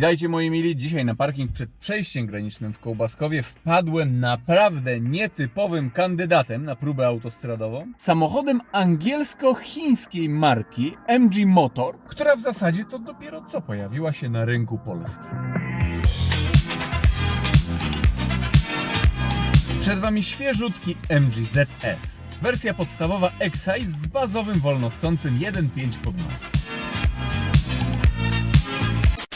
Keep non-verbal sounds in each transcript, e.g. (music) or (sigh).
Witajcie moi mili, dzisiaj na parking przed przejściem granicznym w Kołbaskowie wpadłem naprawdę nietypowym kandydatem na próbę autostradową. Samochodem angielsko-chińskiej marki MG Motor, która w zasadzie to dopiero co pojawiła się na rynku polskim. Przed Wami świeżutki MG ZS. Wersja podstawowa Excite z bazowym wolnossącym 1.5 podmaską.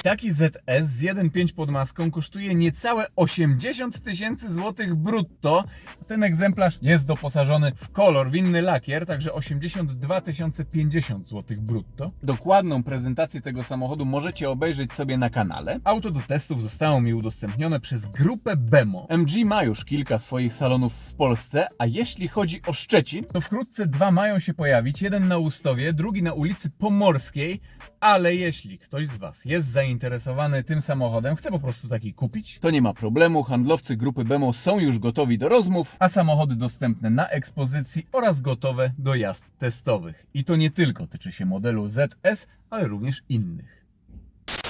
Taki ZS z 1.5 pod maską kosztuje niecałe 80 tysięcy złotych brutto. Ten egzemplarz jest doposażony w kolor, w inny lakier, także 82 050 złotych brutto. Dokładną prezentację tego samochodu możecie obejrzeć sobie na kanale. Auto do testów zostało mi udostępnione przez grupę Bemo. MG ma już kilka swoich salonów w Polsce, a jeśli chodzi o Szczecin, to wkrótce dwa mają się pojawić. Jeden na Ustowie, drugi na ulicy Pomorskiej, ale jeśli ktoś z Was jest zainteresowany tym samochodem, chce po prostu taki kupić, to nie ma problemu. Handlowcy grupy Bemo są już gotowi do rozmów, a samochody dostępne na ekspozycji oraz gotowe do jazd testowych. I to nie tylko tyczy się modelu ZS, ale również innych.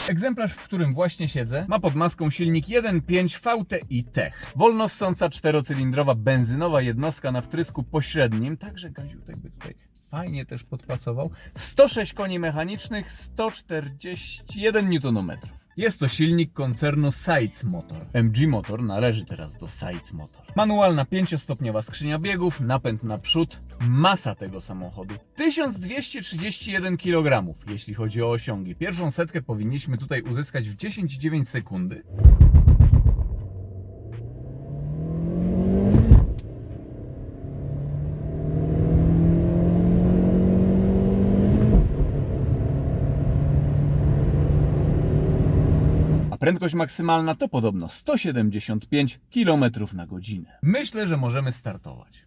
Egzemplarz, w którym właśnie siedzę, ma pod maską silnik 1.5 VTI Tech. Wolnossąca czterocylindrowa benzynowa jednostka na wtrysku pośrednim, także gaziutek by tutaj fajnie też podpasował. 106 koni mechanicznych, 141 Nm. Jest to silnik koncernu Sites Motor. MG Motor należy teraz do Sites Motor. Manualna 5-stopniowa skrzynia biegów, napęd naprzód, masa tego samochodu 1231 kg, jeśli chodzi o osiągi. Pierwszą setkę powinniśmy tutaj uzyskać w 10,9 sekundy. Prędkość maksymalna to podobno 175 km na godzinę. Myślę, że możemy startować.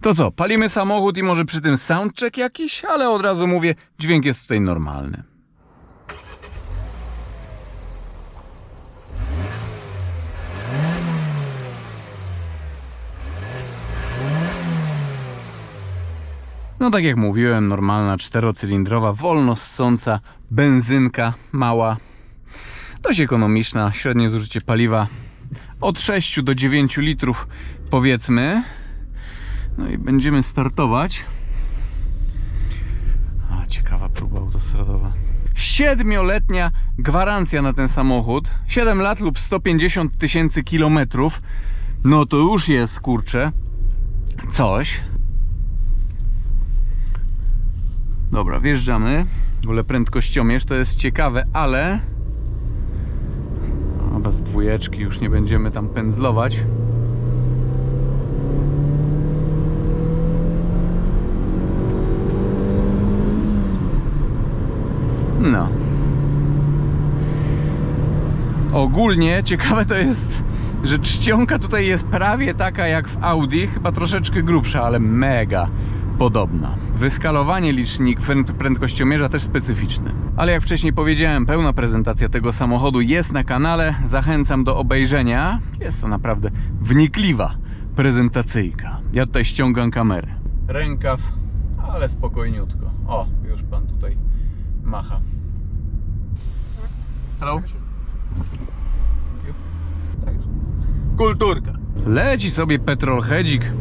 To co, palimy samochód i może przy tym soundcheck jakiś, ale od razu mówię, dźwięk jest tutaj normalny. No tak jak mówiłem, normalna czterocylindrowa, wolno ssąca benzynka, mała, dość ekonomiczna, średnie zużycie paliwa od 6 do 9 litrów powiedzmy. No i będziemy startować. A, ciekawa próba autostradowa. Siedmioletnia gwarancja na ten samochód. 7 lat lub 150 tysięcy kilometrów. No to już jest, kurczę, coś. Dobra, wjeżdżamy. W ogóle prędkościomierz to jest ciekawe, ale Z dwójeczki już nie będziemy tam pędzlować. No. Ogólnie ciekawe to jest, że czcionka tutaj jest prawie taka jak w Audi, chyba troszeczkę grubsza, ale mega podobna. Wyskalowanie licznik pręd- prędkościomierza też specyficzny. Ale jak wcześniej powiedziałem, pełna prezentacja tego samochodu jest na kanale. Zachęcam do obejrzenia. Jest to naprawdę wnikliwa prezentacyjka. Ja tutaj ściągam kamerę. Rękaw, ale spokojniutko. O, już pan tutaj macha. Hello? Kulturka. Leci sobie petrolheadzik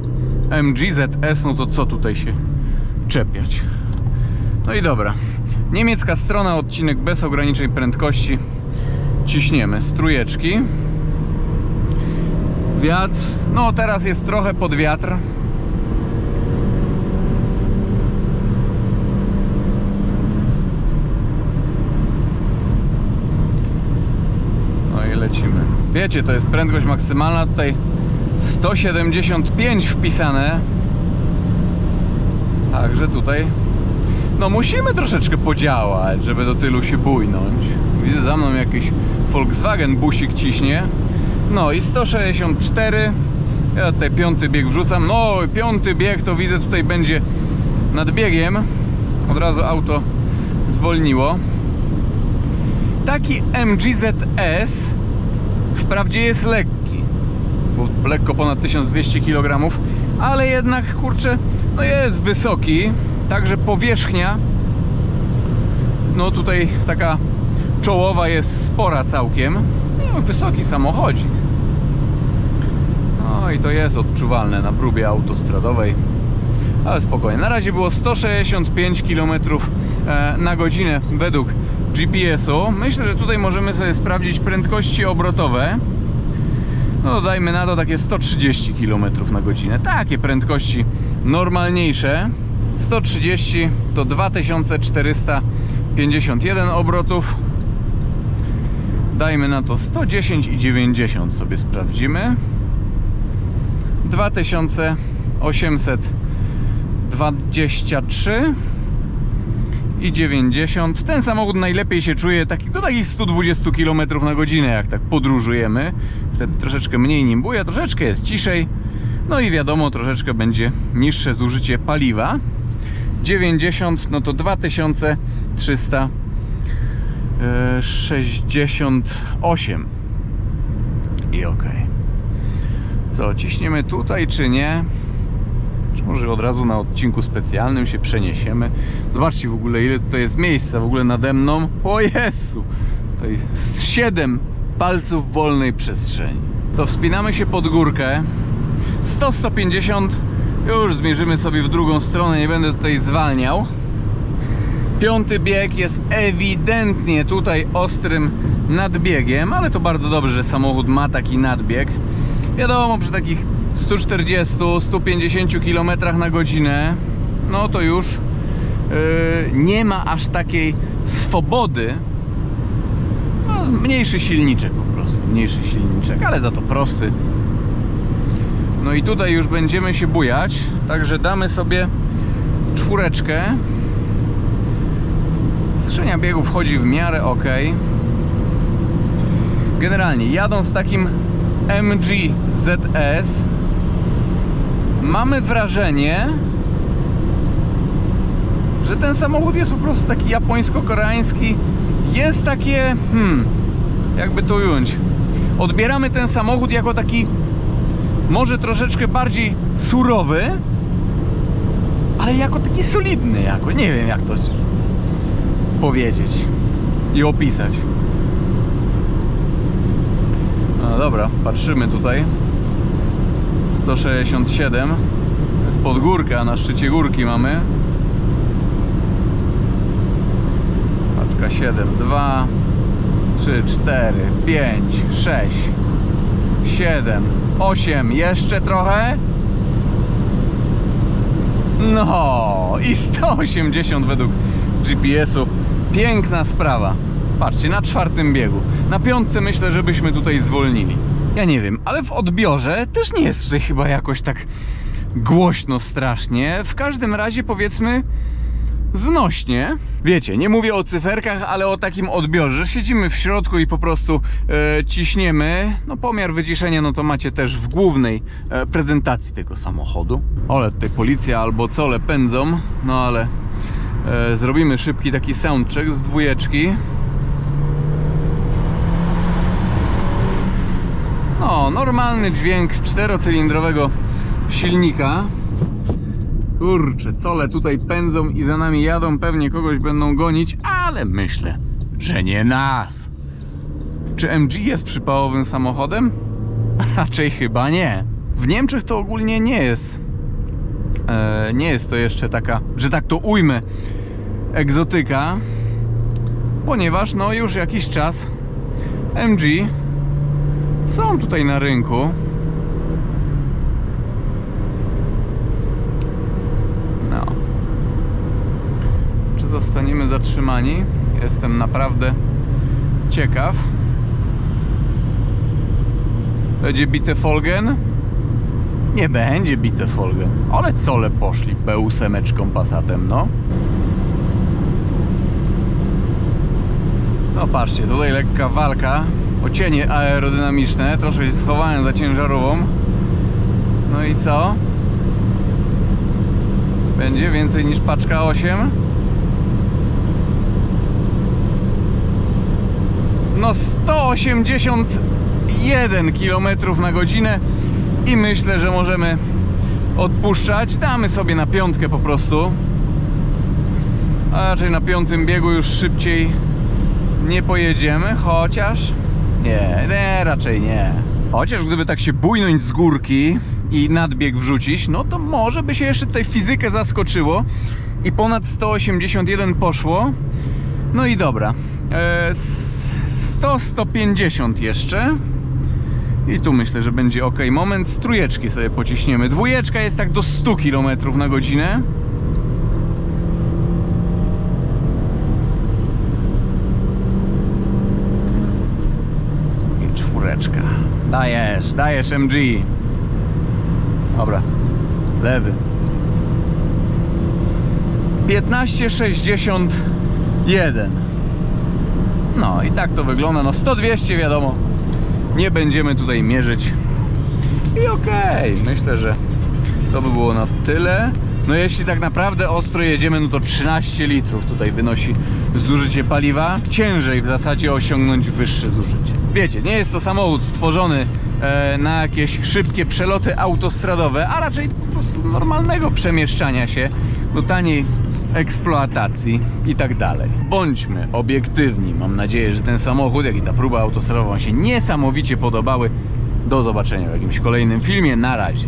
MGZS, no to co tutaj się czepiać? No i dobra. Niemiecka strona, odcinek bez ograniczeń prędkości. Ciśniemy strujeczki. Wiatr. No teraz jest trochę pod wiatr. No i lecimy. Wiecie, to jest prędkość maksymalna tutaj 175 wpisane. Także tutaj no musimy troszeczkę podziałać, żeby do tylu się bujnąć. Widzę za mną jakiś Volkswagen busik ciśnie. No i 164. Ja tutaj piąty bieg wrzucam. No piąty bieg to widzę tutaj będzie nad biegiem. Od razu auto zwolniło. Taki MGZS wprawdzie jest lekki, lekko ponad 1200 kg, ale jednak kurczę, no jest wysoki, także powierzchnia no tutaj taka czołowa jest spora całkiem. No, wysoki samochodzik. No i to jest odczuwalne na próbie autostradowej. Ale spokojnie. Na razie było 165 km e, na godzinę według GPS-u. Myślę, że tutaj możemy sobie sprawdzić prędkości obrotowe. No dajmy na to takie 130 km na godzinę. Takie prędkości normalniejsze. 130 to 2451 obrotów. Dajmy na to 110 i 90 sobie sprawdzimy. 2823 i 90. Ten samochód najlepiej się czuje taki, do takich 120 km na godzinę, jak tak podróżujemy. Wtedy troszeczkę mniej nim buja, troszeczkę jest ciszej. No i wiadomo, troszeczkę będzie niższe zużycie paliwa. 90 no to 2368 i ok. Co, ciśniemy tutaj czy nie? Czy może od razu na odcinku specjalnym się przeniesiemy? Zobaczcie w ogóle ile tutaj jest miejsca w ogóle nade mną. O Jezu! To jest 7 palców wolnej przestrzeni. To wspinamy się pod górkę. 100-150 już zmierzymy sobie w drugą stronę, nie będę tutaj zwalniał. Piąty bieg jest ewidentnie tutaj ostrym nadbiegiem, ale to bardzo dobrze, że samochód ma taki nadbieg. Wiadomo, przy takich 140-150 km na godzinę, no to już yy, nie ma aż takiej swobody. No, mniejszy silniczek po prostu, mniejszy silniczek, ale za to prosty. No i tutaj już będziemy się bujać, także damy sobie czwóreczkę. Skrzynia biegów wchodzi w miarę ok. Generalnie jadąc takim MG ZS mamy wrażenie, że ten samochód jest po prostu taki japońsko-koreański. Jest takie, hmm, jakby to ująć. Odbieramy ten samochód jako taki może troszeczkę bardziej surowy, ale jako taki solidny, jako nie wiem jak to powiedzieć i opisać. No dobra, patrzymy tutaj. 167 to jest pod górkę, a na szczycie górki mamy. Paczka 7, 2, 3, 4, 5, 6, 7, 8, jeszcze trochę. No i 180 według GPS-u. Piękna sprawa. Patrzcie, na czwartym biegu. Na piątce myślę, żebyśmy tutaj zwolnili. Ja nie wiem, ale w odbiorze też nie jest tutaj chyba jakoś tak głośno strasznie. W każdym razie powiedzmy znośnie. Wiecie, nie mówię o cyferkach, ale o takim odbiorze. Siedzimy w środku i po prostu e, ciśniemy. No pomiar wyciszenia no to macie też w głównej e, prezentacji tego samochodu. Ale tutaj policja albo cole pędzą, no ale e, zrobimy szybki taki soundcheck z dwójeczki. No, normalny dźwięk czterocylindrowego silnika. Kurczę, cole tutaj pędzą i za nami jadą, pewnie kogoś będą gonić, ale myślę, że nie nas. Czy MG jest przypałowym samochodem? (laughs) Raczej chyba nie. W Niemczech to ogólnie nie jest. E, nie jest to jeszcze taka, że tak to ujmę, egzotyka, ponieważ no już jakiś czas MG są tutaj na rynku. No. Czy zostaniemy zatrzymani? Jestem naprawdę ciekaw. Będzie bite Folgen? Nie będzie bite Folgen. Ale cole poszli B8 Passatem, no. No patrzcie, tutaj lekka walka o cienie aerodynamiczne. Troszkę się schowałem za ciężarową. No i co? Będzie więcej niż paczka 8. No 181 km na godzinę i myślę, że możemy odpuszczać. Damy sobie na piątkę po prostu. A raczej na piątym biegu już szybciej nie pojedziemy, chociaż nie, nie, raczej nie. Chociaż gdyby tak się bujnąć z górki i nadbieg wrzucić, no to może by się jeszcze tutaj fizykę zaskoczyło i ponad 181 poszło. No i dobra. E, 100-150 jeszcze. I tu myślę, że będzie ok. Moment, z trójeczki sobie pociśniemy. Dwójeczka jest tak do 100 km na godzinę. Czwóreczka. Dajesz, dajesz MG. Dobra. Lewy. 15,61. No i tak to wygląda. No 100-200 wiadomo. Nie będziemy tutaj mierzyć. I okej, myślę, że to by było na tyle. No jeśli tak naprawdę ostro jedziemy, no to 13 litrów tutaj wynosi zużycie paliwa. Ciężej w zasadzie osiągnąć wyższe zużycie. Wiecie, nie jest to samochód stworzony e, na jakieś szybkie przeloty autostradowe, a raczej po prostu normalnego przemieszczania się do taniej eksploatacji i tak dalej. Bądźmy obiektywni. Mam nadzieję, że ten samochód, jak i ta próba autostradowa Wam się niesamowicie podobały. Do zobaczenia w jakimś kolejnym filmie. Na razie.